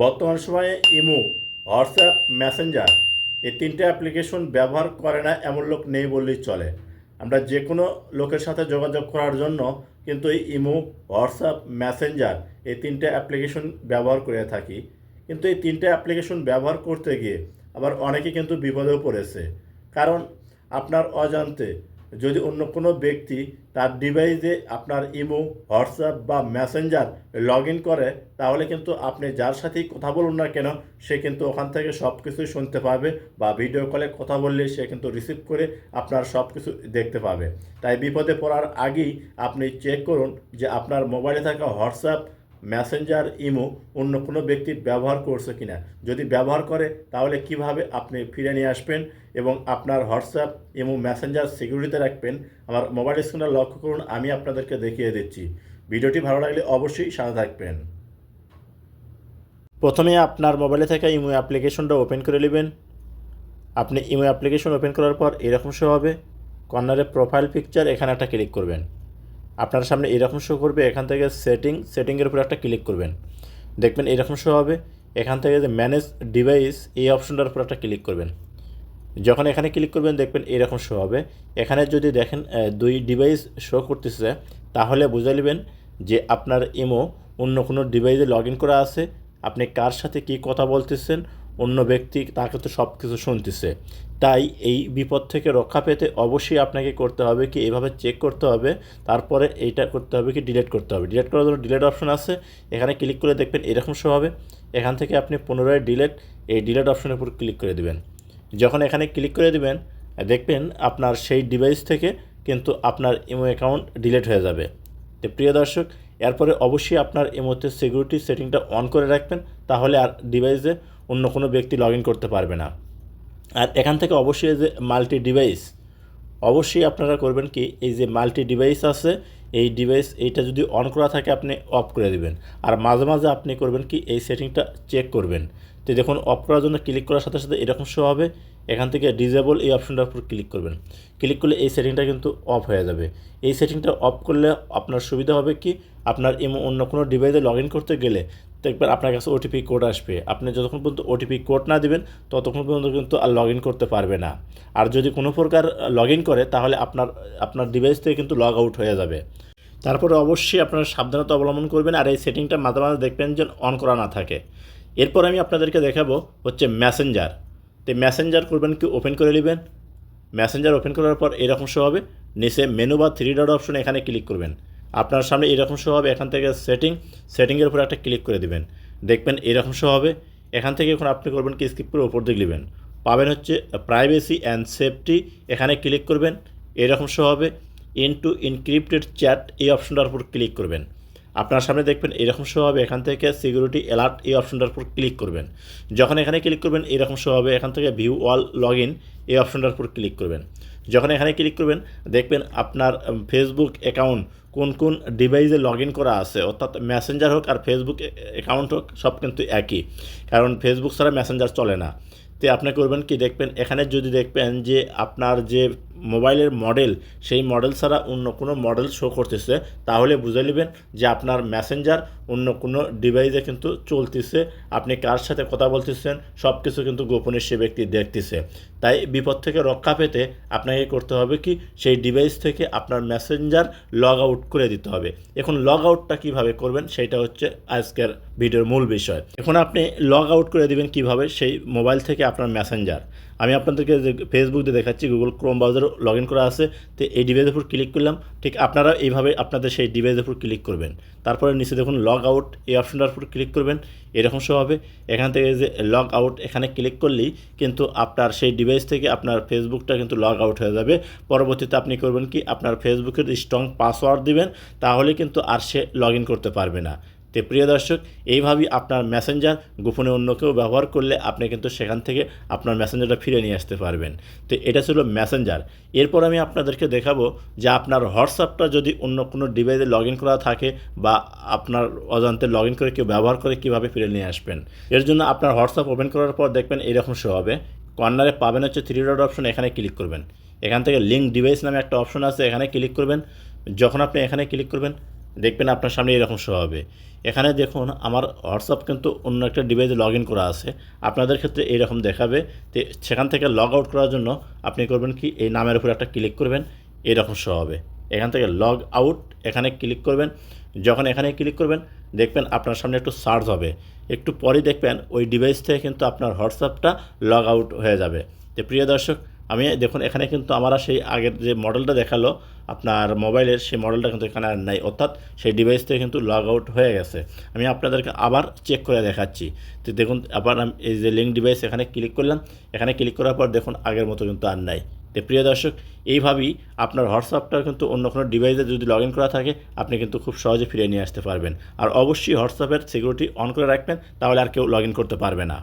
বর্তমান সময়ে imo, WhatsApp, Messenger এই তিনটে অ্যাপ্লিকেশন ব্যবহার করে না এমন লোক নেই বললেই চলে। আমরা যে কোনো লোকের সাথে যোগাযোগ করার জন্য কিন্তু এই ইমো, হোয়াটসঅ্যাপ, মেসেঞ্জার এই তিনটে অ্যাপ্লিকেশন ব্যবহার করে থাকি। কিন্তু এই তিনটে অ্যাপ্লিকেশন ব্যবহার করতে গিয়ে আবার অনেকে কিন্তু বিপদেও পড়েছে। কারণ আপনার অজান্তে যদি অন্য কোনো ব্যক্তি তার ডিভাইসে আপনার ইমো, হোয়াটসঅ্যাপ বা মেসেঞ্জার লগ ইন করে, তাহলে কিন্তু আপনি যার সাথেই কথা বলুন না কেন, সে কিন্তু ওখান থেকে সব কিছুই শুনতে পাবে বা ভিডিও কলে কথা বললে সে কিন্তু রিসিভ করে আপনার সব কিছু দেখতে পাবে। তাই বিপদে পড়ার আগেই আপনি চেক করুন যে আপনার মোবাইলে থাকা হোয়াটসঅ্যাপ মেসেঞ্জার ইমো অন্য কোনো ব্যক্তি ব্যবহার করছে কিনা। যদি ব্যবহার করে, তাহলে কীভাবে আপনি ফিরে নিয়ে আসবেন এবং আপনার হোয়াটসঅ্যাপ ইমো মেসেঞ্জার সিকিউরিটিতে রাখবেন? আমার মোবাইল স্ক্রিনে লক্ষ্য করুন, আমি আপনাদেরকে দেখিয়ে দিচ্ছি। ভিডিওটি ভালো লাগলে অবশ্যই সাথে থাকবেন। প্রথমে আপনার মোবাইলে থাকা ইমো অ্যাপ্লিকেশনটা ওপেন করে নেবেন। আপনি ইমো অ্যাপ্লিকেশন ওপেন করার পর এরকম শো হবে। কর্নারে প্রোফাইল পিকচার এখানে একটা ক্লিক করবেন। আপনার সামনে এরকম শো করবে, এখান থেকে সেটিং সেটিংয়ের উপর একটা ক্লিক করবেন। দেখবেন এরকম শো হবে, এখান থেকে যে ম্যানেজ ডিভাইস এই অপশনটার উপর একটা ক্লিক করবেন। যখন এখানে ক্লিক করবেন, দেখবেন এরকম শো হবে। এখানে যদি দেখেন দুই ডিভাইস শো করতেছে, তাহলে বুঝে নেবেন যে আপনার ইমো অন্য কোনো ডিভাইসে লগ ইন করা আছে। আপনি কার সাথে কী কথা বলতেছেন অন্য ব্যক্তি তাকে তো সব কিছু শুনতেছে। তাই এই বিপদ থেকে রক্ষা পেতে অবশ্যই আপনাকে করতে হবে কি এভাবে চেক করতে হবে, তারপরে এইটা করতে হবে কি ডিলেট করতে হবে। ডিলিট করার জন্য ডিলেট অপশন আছে, এখানে ক্লিক করে দেখবেন এরকম শো হবে। এখান থেকে আপনি পুনরায় ডিলেট এই ডিলেট অপশনের উপর ক্লিক করে দেবেন। যখন এখানে ক্লিক করে দিবেন, দেখবেন আপনার সেই ডিভাইস থেকে কিন্তু আপনার ইমো অ্যাকাউন্ট ডিলেট হয়ে যাবে। তো প্রিয় দর্শক, এরপরে অবশ্যই আপনার ইমোতে সিকিউরিটি সেটিংটা অন করে রাখবেন, তাহলে আর ডিভাইসে অন্য কোনো ব্যক্তি লগ করতে পারবে না। আর এখান থেকে অবশ্যই যে মাল্টি ডিভাইস অবশ্যই আপনারা করবেন কি, এই যে মাল্টি ডিভাইস আছে, এই ডিভাইস এইটা যদি অন করা থাকে আপনি অফ করে দিবেন। আর মাঝে মাঝে আপনি করবেন কি, এই সেটিংটা চেক করবেন। তো দেখুন অফ করার জন্য ক্লিক করার সাথে সাথে এরকম শো হবে, এখান থেকে ডিজেবল এই অপশনটার উপর ক্লিক করবেন। ক্লিক করলে এই সেটিংটা কিন্তু অফ হয়ে যাবে। এই সেটিংটা অফ করলে আপনার সুবিধা হবে কি, আপনার এমন অন্য কোনো ডিভাইসে লগ করতে গেলে দেখবেন আপনার কাছে ওটিপি কোড আসবে। আপনি যতক্ষণ পর্যন্ত ওটিপি কোড না দিবেন, ততক্ষণ পর্যন্ত কিন্তু আর লগ ইন করতে পারবে না। আর যদি কোনো প্রকার লগ ইন করে, তাহলে আপনার আপনার ডিভাইস থেকে কিন্তু লগ আউট হয়ে যাবে। তারপরে অবশ্যই আপনারা সাবধানতা অবলম্বন করবেন আর এই সেটিংটা মাঝে মাঝে দেখবেন যে অন করা না থাকে। এরপর আমি আপনাদেরকে দেখাবো হচ্ছে ম্যাসেঞ্জার তো ম্যাসেঞ্জার করবেন কি ওপেন করে নেবেন। ম্যাসেঞ্জার ওপেন করার পর এরকম শো হবে। নিচে মেনু বা থ্রি ডট অপশন এখানে ক্লিক করবেন। আপনার সামনে এরকম শো হবে, এখান থেকে সেটিং সেটিংয়ের উপর একটা ক্লিক করে দিবেন। দেখবেন এরকম শো হবে, এখান থেকে এখন আপনি করবেন কি স্কিপ করে উপর দিকে নেবেন। পাবেন হচ্ছে প্রাইভেসি অ্যান্ড সেফটি এখানে ক্লিক করবেন, এরকম শো হবে ইনটু ইনক্রিপ্টেড চ্যাট এই অপশনটার উপর ক্লিক করবেন। আপনার সামনে দেখবেন এরকম শো হবে, এখান থেকে সিকিউরিটি অ্যালার্ট এই অপশনটার উপর ক্লিক করবেন। যখন এখানে ক্লিক করবেন, এরকম শো হবে, এখান থেকে ভিউ অল লগ ইন এই অপশনটার উপর ক্লিক করবেন। যখন এখানে ক্লিক করবেন, দেখবেন আপনার ফেসবুক অ্যাকাউন্ট কোন কোন ডিভাইসে লগ ইন করা আছে। অর্থাৎ মেসেঞ্জার হোক আর ফেসবুক অ্যাকাউন্ট হোক, সব কিন্তু একই। কারণ ফেসবুক ছাড়া মেসেঞ্জার চলে না। তো আপনি করবেন কি দেখবেন? এখানে যদি দেখবেন যে আপনার যে মোবাইলের মডেল সেই মডেল ছাড়া অন্য কোনো মডেল শো করতেছে, তাহলে বুঝে নেবেন যে আপনার মেসেঞ্জার অন্য কোনো ডিভাইসে কিন্তু চলতেছে। আপনি কার সাথে কথা বলতেছেন? সব কিছু কিন্তু গোপনে সে ব্যক্তি দেখতেছে। তাই বিপদ থেকে রক্ষা পেতে আপনাকে করতে হবে কি? সেই ডিভাইস থেকে আপনার মেসেঞ্জার লগ আউট করে দিতে হবে। এখন লগ আউটটা কীভাবে করবেন? সেটা হচ্ছে আজকের ভিডিওর মূল বিষয়। এখন আপনি লগ আউট করে দিবেন কীভাবে? সেই মোবাইল থেকে আপনার মেসেঞ্জার আমি আপনাদেরকে যে ফেসবুক দিয়ে দেখাচ্ছি Google Chrome browser log in করা আছে, তো এই ডিভাইসের উপর ক্লিক করলাম, ঠিক আপনারা এইভাবে আপনাদের সেই ডিভাইসের উপর ক্লিক করবেন। তারপরে নিচে দেখুন লগ আউট এই অপশনটার উপর ক্লিক করবেন, এরকম শো হবে। এখান থেকে যে লগ আউট এখানে ক্লিক করলেই কিন্তু আপনার সেই ডিভাইস থেকে আপনার ফেসবুকটা কিন্তু লগ আউট হয়ে যাবে। পরবর্তীতে আপনি করবেন কি, আপনার ফেসবুকের স্ট্রং পাসওয়ার্ড দিবেন, তাহলে কিন্তু আর সে লগ ইন করতে পারবে না। তো প্রিয় দর্শক, এইভাবেই আপনার মেসেঞ্জার গোপনে অন্য কেউ ব্যবহার করলে আপনি কিন্তু সেখান থেকে আপনার মেসেঞ্জারটা ফিরে নিয়ে আসতে পারবেন। তো এটা ছিল মেসেঞ্জার এরপর আমি আপনাদেরকে দেখাবো যে আপনার হোয়াটসঅ্যাপটা যদি অন্য কোনো ডিভাইসে লগ ইন করা থাকে বা আপনার অজান্তে লগ ইন করে কেউ ব্যবহার করে কীভাবে ফিরে নিয়ে আসবেন। এর জন্য আপনার হোয়াটসঅ্যাপ ওপেন করার পর দেখবেন এরকম শো হবে। কর্নারে পাবেন হচ্ছে থ্রি ডট অপশন এখানে ক্লিক করবেন। এখান থেকে লিঙ্ক ডিভাইস নামে একটা অপশন আছে, এখানে ক্লিক করবেন। যখন আপনি এখানে ক্লিক করবেন দেখবেন আপনার সামনে এরকম শো হবে। এখানে দেখুন, আমার হোয়াটসঅ্যাপ কিন্তু অন্য একটা ডিভাইসে লগ ইন করা আছে। আপনাদের ক্ষেত্রে এইরকম দেখাবে। তো, সেখান থেকে লগ আউট করার জন্য আপনি করবেন কি, এই নামের উপর একটা ক্লিক করবেন, এরকম শো হবে। এখান থেকে লগ আউট এখানে ক্লিক করবেন। যখন এখানে ক্লিক করবেন, দেখবেন আপনার সামনে একটু সার্চ হবে। একটু পরেই দেখবেন ওই ডিভাইস থেকে কিন্তু আপনার হোয়াটসঅ্যাপটা লগ আউট হয়ে যাবে। তো প্রিয় দর্শক আমি দেখুন, এখানে কিন্তু আমরা সেই আগের যে মডেলটা দেখাল, আপনার মোবাইলের সেই মডেলটা কিন্তু এখানে আর নাই। অর্থাৎ সেই ডিভাইস থেকে কিন্তু লগ আউট হয়ে গেছে। আমি আপনাদেরকে আবার চেক করে দেখাচ্ছি। তো দেখুন, আবার আমি এই যে লিঙ্ক ডিভাইস এখানে ক্লিক করলাম। এখানে ক্লিক করার পর দেখুন, আগের মতো কিন্তু আর নাই। তো প্রিয় দর্শক, এইভাবেই আপনার হোয়াটসঅ্যাপটা কিন্তু অন্য কোনো ডিভাইসে যদি লগ ইন করা থাকে, আপনি কিন্তু খুব সহজে ফিরিয়ে নিয়ে আসতে পারবেন। আর অবশ্যই হোয়াটসঅ্যাপের সিকিউরিটি অন করে রাখবেন, তাহলে আর কেউ লগ ইন করতে পারবে না।